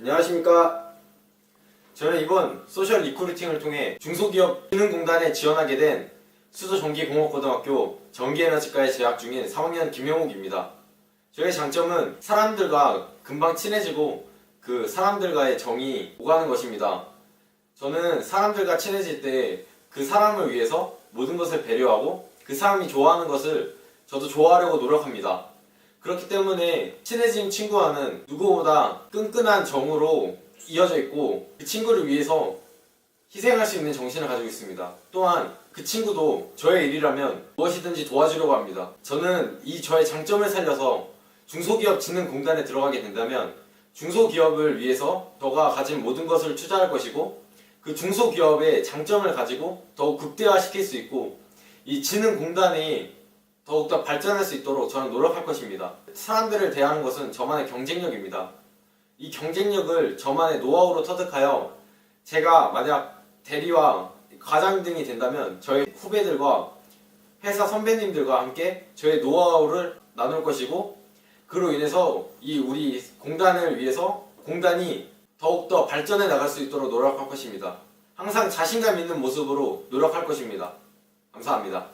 안녕하십니까. 저는 이번 소셜 리크루팅을 통해 중소기업진흥공단에 지원하게 된 수도전기공업고등학교 전기에너지과에 재학 중인 3학년 김영욱입니다. 저의 장점은 사람들과 금방 친해지고 그 사람들과의 정이 오가는 것입니다. 저는 사람들과 친해질 때 그 사람을 위해서 모든 것을 배려하고 그 사람이 좋아하는 것을 저도 좋아하려고 노력합니다. 그렇기 때문에 친해진 친구와는 누구보다 끈끈한 정으로 이어져 있고 그 친구를 위해서 희생할 수 있는 정신을 가지고 있습니다. 또한 그 친구도 저의 일이라면 무엇이든지 도와주려고 합니다. 저는 이 저의 장점을 살려서 중소기업 진흥공단에 들어가게 된다면 중소기업을 위해서 저가 가진 모든 것을 투자할 것이고 그 중소기업의 장점을 가지고 더욱 극대화시킬 수 있고 이 진흥공단이 더욱더 발전할 수 있도록 저는 노력할 것입니다. 사람들을 대하는 것은 저만의 경쟁력입니다. 이 경쟁력을 저만의 노하우로 터득하여 제가 만약 대리와 과장 등이 된다면 저희 후배들과 회사 선배님들과 함께 저의 노하우를 나눌 것이고 그로 인해서 이 우리 공단을 위해서 공단이 더욱더 발전해 나갈 수 있도록 노력할 것입니다. 항상 자신감 있는 모습으로 노력할 것입니다. 감사합니다.